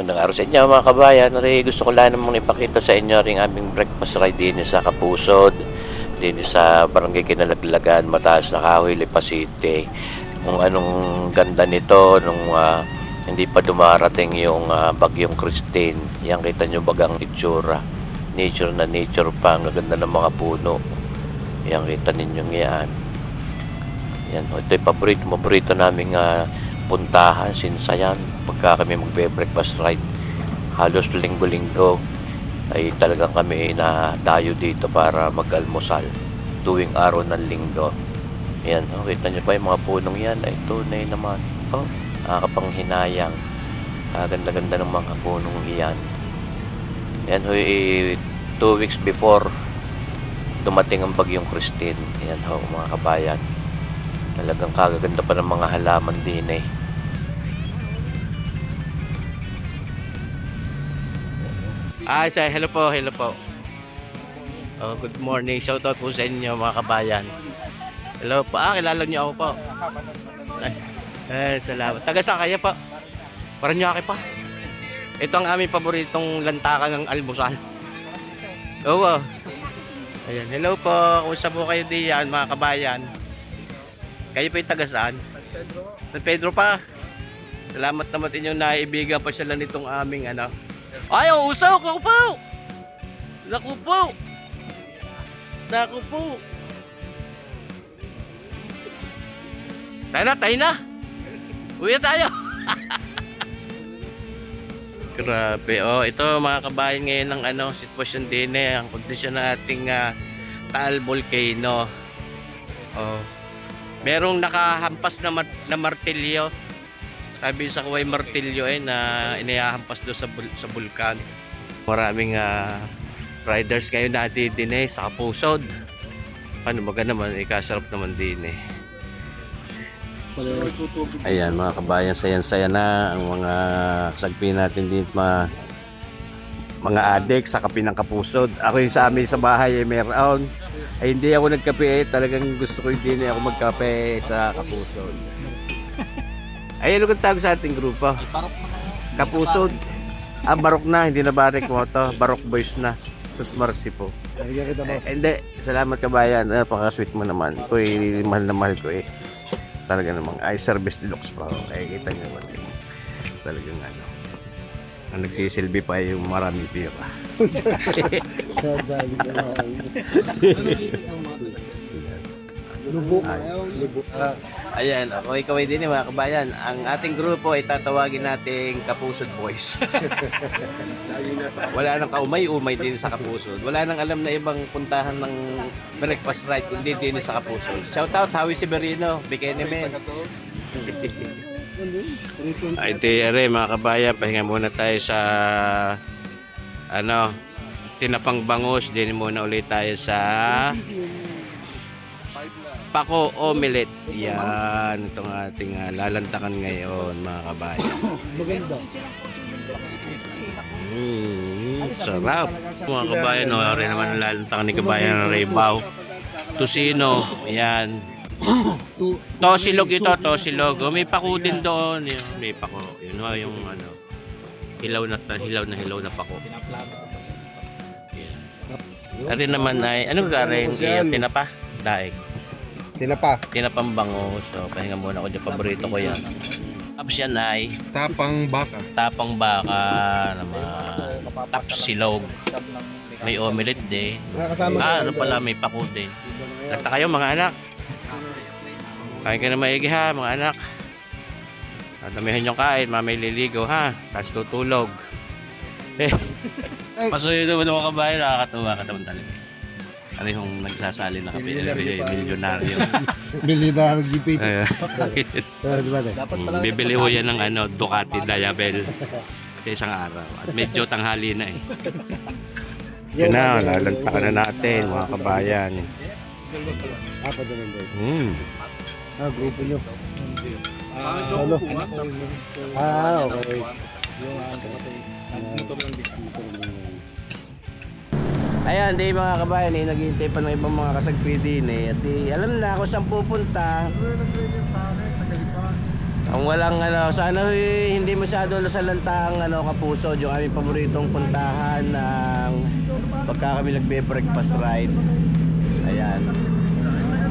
Magandang araw sa inyo mga kabayan. Rin, gusto ko lang namang ipakita sa inyo ring aming breakfast ride din sa Kapusod, din sa Barangay Kinalaglagan, Mataas na Kahoy, Lipa City. Kung anong ganda nito nung ah, hindi pa dumarating yung ah, bagyong Christine. Yan kita nyo bagang itsura. Nature na nature pa. Ang ganda ng mga puno. Yan kita ninyong yan. Yan, ito yung paborito, paborito naming ah, puntahan, sinsayan. Pagka kami magbe-breakfast ride, halos linggo-linggo ay talagang kami na dayo dito para mag-almusal tuwing araw ng linggo. Yan, oh, kita nyo ba yung mga punong yan? Ay, tunay naman. Oh, nakakapanghinayang. Ah, ganda-ganda ng mga punong iyan. Yan, ho, eh, two weeks before dumating ang bagyong Christine. Yan ho, mga kabayan. Talagang kagaganda pa ng mga halaman din eh. Ah, sir, hello po, hello po. Oh, good morning. Shout out po sa inyo mga kabayan. Hello po. Ah, kilala niyo ako po. Ay, eh, salamat. Taga saan kayo po? Parang niyo pa. Ito ang aming paboritong lantakan ng almusal. Oo. Ayan, hello po. Kumusta po kayo diyan mga kabayan? Kayo po yung taga saan? San Pedro pa. Salamat naman inyong naibigan pa sila nitong aming ano, ay, ang usok! Naku po! Naku po! Naku po! Tayo na, tayo na! Uwi tayo! Grabe, oh, ito mga kabayan ngayon ng ano, sitwasyon din eh, ang kondisyon ng ating ah, Taal Volcano. Oh. Merong nakahampas na, mat- na martilyo sabi sa Kuway Martilyo eh na inihahampas doon sa, bul- sa bulkan. Maraming ah, riders ngayon natin din eh sa Kapusod. Paano baga naman, ikasarap naman din eh. Ayan mga kabayan, sayan-saya na ang mga sagpi natin din mga mga adik sa kape ng kapusod. Ako yung sa amin sa bahay ay meron. Ay hindi ako nagkape eh. Talagang gusto ko din eh ako magkape sa kapusod. Ay, ano kang tawag sa ating grupo? Kapusod. Ah, barok na, hindi na barik mo to. Barok boys na. Sus Marcy po. Nabigyan kita Eh, hindi, salamat kabayan. Ah, Paka-sweet mo naman. Ko eh, mahal na mahal ko eh. Talaga namang, ay service deluxe pa. ako. Eh, kita niyo naman eh. Talagang ano. Ang nagsisilbi pa yung maraming pira. Lubo. Lubo. Ah, Ayan, ako ikaw ay din eh, mga kabayan. Ang ating grupo ay tatawagin nating Kapusod Boys. Wala nang kaumay-umay din sa Kapusod. Wala nang alam na ibang puntahan ng breakfast ride kundi din sa Kapusod. Shout out, Howie Severino, Bikini Man. Ay, ere, mga kabayan, pahinga muna tayo sa ano, tinapang bangus. Din muna ulit tayo sa Pako Omelette. Yan, itong ating ah, lalantakan ngayon, mga kabayan. maganda. Mm, sarap. Mga kabayan, no, rin naman ang lalantakan ni kabayan ng Rebaw. Tusino, yan. Tosilog ito, tosilog. Oh, may pako din doon. Yun, may pako. Yun oh, yung ano, hilaw na, hilaw na hilaw na pako. Ari naman ay, anong garing? Tinapa? Daig. Tinapa. Tinapang bango. So, pahinga muna ako dyan. Paborito ko yan. Tapos yan ay Tapang baka. tapang baka naman. Tapos silog. May omelette din. Nakakasama Ah, ano pala, may pako din. Nagta kayo mga anak. Kain ka na maigi ha, mga anak. At damihan yung kain, mamay liligo ha. Tapos tutulog. Eh, pasuyo naman mga kabayan, nakakatuwa ka naman talaga. Ano yung nagsasali na kape, milyonaryo. Milinar gipit. De? mm, Bibili ho yan ng ano, Ducati Diabel sa isang araw. At medyo tanghali na eh. Yun na, lalantakan na natin mga kabayan. Apat na lang guys. Mm. Ah, grupo nyo. Ah, solo. Ah, okay. Ayan, di mga kabayan, eh, naghihintay pa ng ibang mga kasagpi din eh. At di, alam na kung saan pupunta. Ang walang ano, sana eh, hindi masyado nasalanta ang ano, kapusod, yung aming paboritong puntahan ng pagka kami nagbe-breakfast ride. Ayan,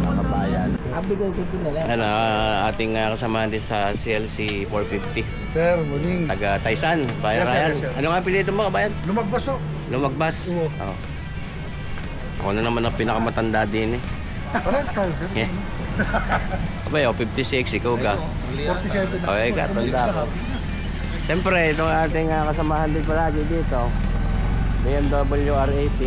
mga kabayan. Ano, ah, ating uh, kasamahan din sa CLC 450, Sir, muling. taga Taisan, Bayan Yes, sir, Ryan. yes, sir. Ano nga pinito mo, kabayan? Lumagpas oh. Lumagbas. Oo. Oh. Ako na naman ang pinakamatanda din eh. Parang style, sir. Yeah. Abay, oh, 56, ikaw ka. 47 na. Okay, katanda ko. Siyempre, itong ating uh, kasamahan din palagi dito. BMW R18.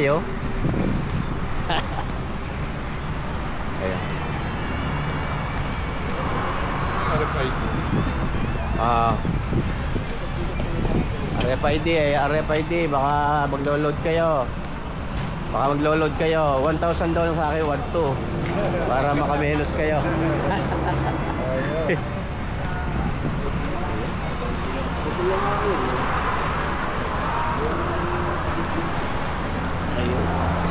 Kayo. Ayan. Ah. RFID eh, RFID, baka maglo-load kayo. Baka maglo-load kayo. 1,000 doon sa akin, 1,200. Para makamenos kayo.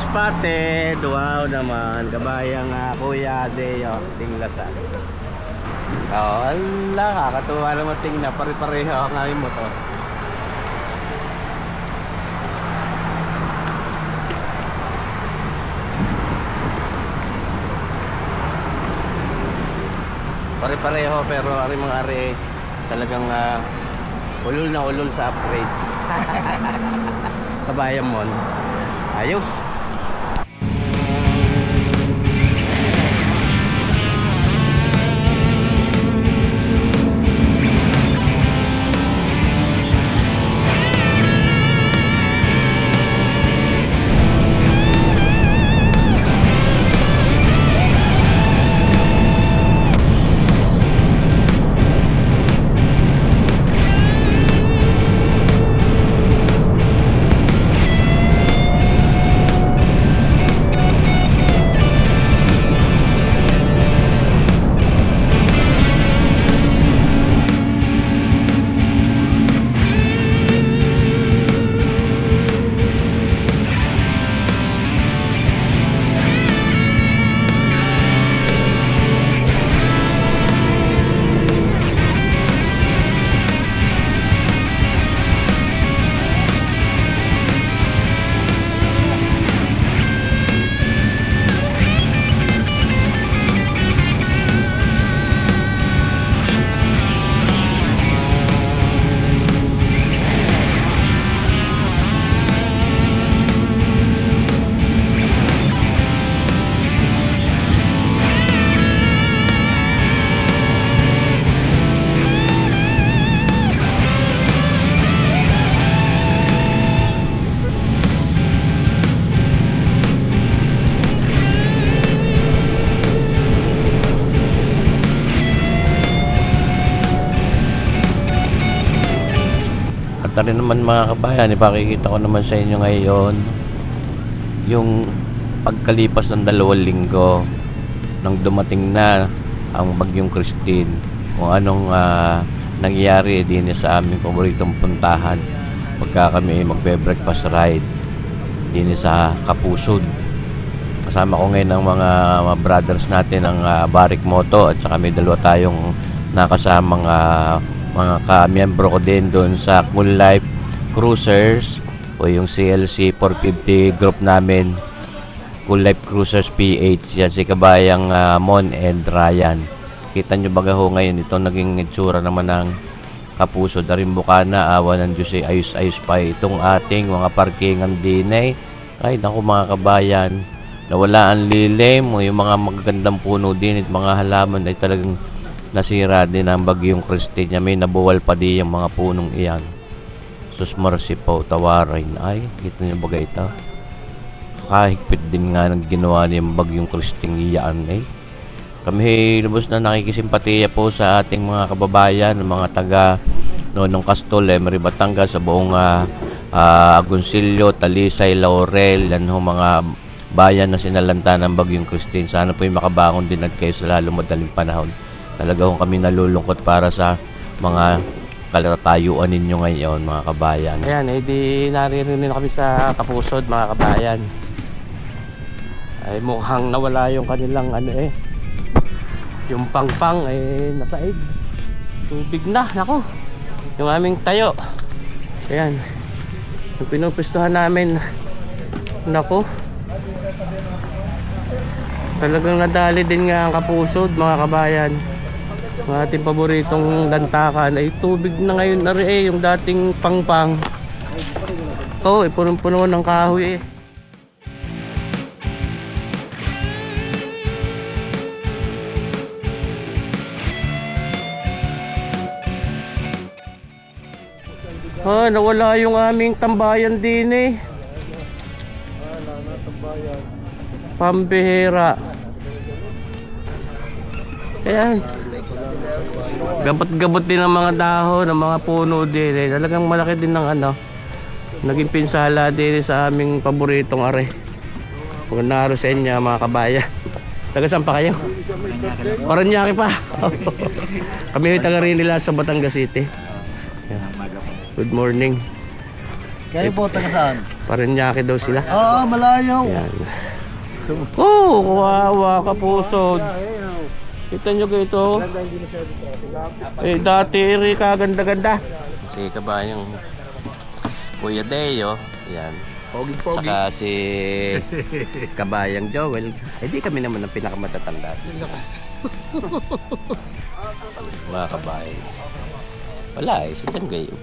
Spotted! Wow naman. Kabayang uh, Kuya Deo. Tinglasan. Oo, ala, kakatuwa naman tingnan. Pare-pareho ang aming motor. Pare-pareho pero ari mga ari Talagang ah, ulol na ulol sa upgrades. Kabayan mo. Ayos. Naman mga kabayan, ipakikita ko naman sa inyo ngayon yung pagkalipas ng dalawang linggo nang dumating na ang bagyong Christine. Kung anong ah, nangyari din sa aming paboritong puntahan. Pagka kami magbe-breakfast ride din sa Kapusod kasama ko ngayon ang mga, mga brothers natin ang ah, Barik Moto at saka may dalawa tayong nakasamang ah, mga ka-miyembro ko din doon sa Cool Life Cruisers o yung CLC 450 group namin. Cool Life Cruisers PH yan si kabayang ah, Mon and Ryan. Kita nyo baga ho ngayon ito naging itsura naman ng Kapuso Darin Bukana awa ng Diyos ay ayos-ayos pa itong ating mga parkingan din eh. Ay naku mga kabayan nawala ang lilim o yung mga magagandang puno din at mga halaman ay talagang nasira din ang bagyong Christine may nabuwal pa di yung mga punong iyan sus po tawarin ay kita niyo ba ito kahigpit din nga ng ginawa niyang bagyong Christine iyaan eh kami lubos na nakikisimpatiya po sa ating mga kababayan mga taga no, ng Castol, Emery, Batangas, sa buong uh, Agoncillo, Talisay, Laurel, yan ho mga bayan na sinalanta ng Bagyong Christine. Sana po yung makabangon din at kayo sa lalo madaling panahon. Talaga ho kami nalulungkot para sa mga kalatayuan ninyo ngayon, mga kabayan. Ayan, eh di naririnig na kami sa Kapusod mga kabayan. Ay mukhang nawala yung kanilang ano eh. Yung pangpang eh napaig. Tubig na, nako. Yung aming tayo. Ayan. Yung pinupistuhan namin. Nako. Talagang nadali din nga ang kapusod mga kabayan. Ang ating paboritong lantakan ay tubig na ngayon na eh, yung dating pangpang. Oo, oh, eh, punong-puno ng kahoy eh. Ah, nawala yung aming tambayan din eh. Pambihira. Ayan. Gabot-gabot din ang mga dahon, ng mga puno din eh. Talagang malaki din ng ano. Naging pinsala din sa aming paboritong are. Magandang sa inyo mga kabayan. Taga saan pa kayo? Paranaque pa. Kami ay taga rin nila sa Batangas City. Good morning. Kayo po, taga saan? Paranaque daw sila. Oo, malayo. Ayan. Oh, kawawa ka puso. Kita nyo ito. Eh, dati rin kaganda-ganda. Si kabayang Kuya Deo. Yan. Pogi-pogi. Saka si kabayang Joel. Eh, di kami naman ang pinakamatatanda. Mga kabayan. Wala eh, sa dyan gayo.